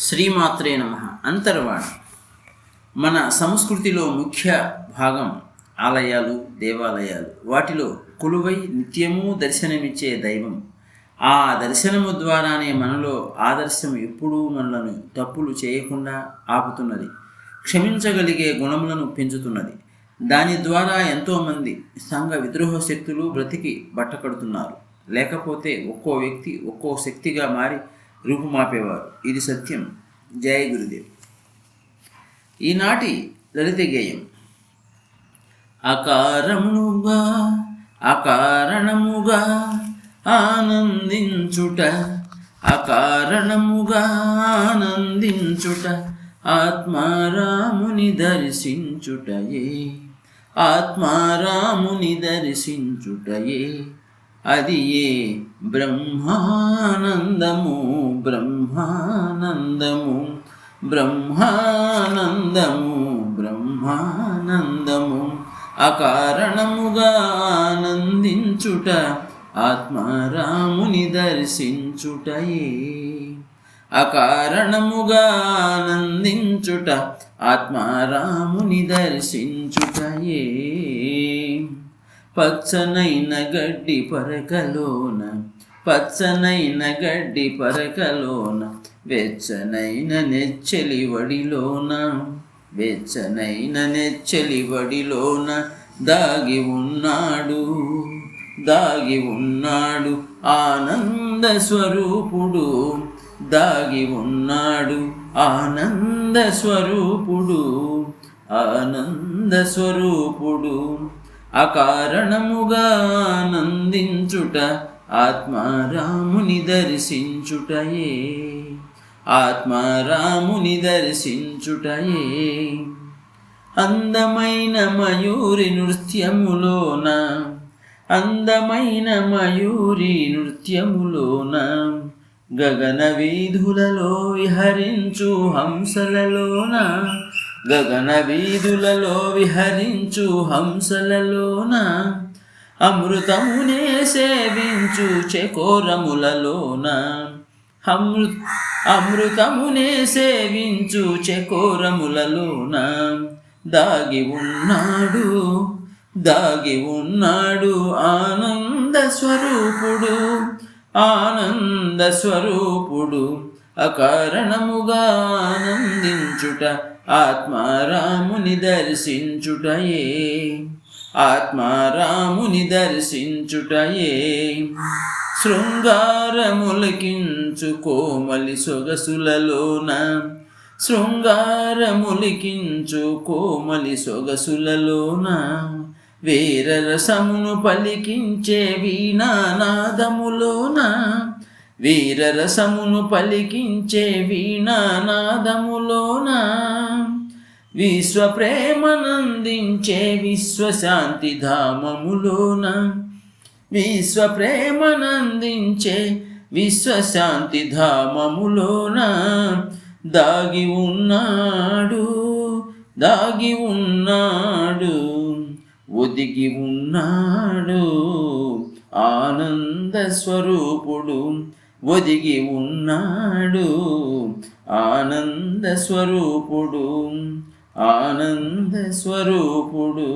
శ్రీమాత్రే నమ అంతర్వాణి. మన సంస్కృతిలో ముఖ్య భాగం ఆలయాలు దేవాలయాలు. వాటిలో కొలువై నిత్యము దర్శనమిచ్చే దైవం. ఆ దర్శనము ద్వారానే మనలో ఆదర్శం ఎప్పుడూ మనలను తప్పులు చేయకుండా ఆపుతున్నది. క్షమించగలిగే గుణములను పెంచుతున్నది. దాని ద్వారా ఎంతోమంది సంఘ విద్రోహ శక్తులు బ్రతికి బట్టకడుతున్నారు. లేకపోతే ఒక్కో వ్యక్తి ఒక్కో శక్తిగా మారి రూపుమాపేవారు. ఇది సత్యం. జయ గురుదేవ్. ఈనాటి లలిత గేయం. అకారముగా అకారణముగా ఆనందించుట అకారణముగా ఆనందించుట ఆత్మారాముని దర్శించుటయే ఆత్మారాముని దర్శించుటయే. అది ఏ బ్రహ్మానందము? బ్రహ్మానందము. బ్రహ్మానందము. బ్రహ్మానందము. అకారణముగా ఆనందించుట ఆత్మారాముని దర్శించుటయే. అకారణముగా ఆనందించుట ఆత్మారాముని దర్శించుటయే. పచ్చనైన గడ్డి పరకలోన పచ్చనైన గడ్డి పరకలోన వెచ్చనైన నెచ్చలి వడిలోన వెచ్చనైన నెచ్చలి వడిలోన దాగి ఉన్నాడు దాగి ఉన్నాడు ఆనంద స్వరూపుడు దాగి ఉన్నాడు ఆనంద స్వరూపుడు ఆనంద స్వరూపుడు. అకారణముగా ఆనందించుట ఆత్మారాముని దర్శించుటయే. ఆత్మారాముని దర్శించుటయే. అందమైన మయూరి నృత్యములోన అందమైన మయూరి నృత్యములోన గగన వీధులలో విహరించు హంసలలోన గగన వీధులలో విహరించు హంసలలోన అమృతమునే సేవించు చెకోరములలోన. అమృ అమృతమునే సేవించు చెకోరములలోన. దాగి ఉన్నాడు దాగి ఉన్నాడు ఆనంద స్వరూపుడు ఆనంద స్వరూపుడు అకారణముగా ఆనందించుట ఆత్మారాముని దర్శించుటయే. ఆత్మారాముని దర్శించుటయే. శృంగారములకించు కోమలి సొగసులలోన శృంగారములికించు కోమలి సొగసులలోన వీరరసమును పలికించే వీణానాదములోన వీరరసమును పలికించే వీణానాదములోన విశ్వప్రేమనందించే విశ్వశాంతి ధామములోన విశ్వప్రేమనందించే విశ్వశాంతి ధామములోన దాగి ఉన్నాడు దాగి ఉన్నాడు ఒదిగి ఉన్నాడు ఆనంద స్వరూపుడు. ఒదిగి ఉన్నాడు. ఆనంద స్వరూపుడు ఆనంద స్వరూపుడు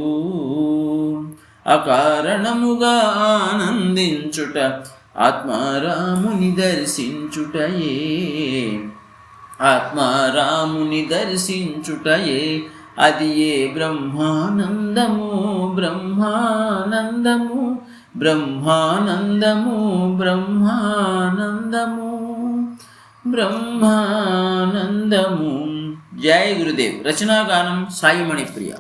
అకారణముగా ఆనందించుట ఆత్మారాముని దర్శించుటయే. ఆత్మారాముని దర్శించుటయే. అది ఏ బ్రహ్మానందము బ్రహ్మానందము బ్రహ్మానందము బ్రహ్మానందము బ్రహ్మానందము. జయ గురుదేవ్. రచనాగానం సాయిమణి ప్రియ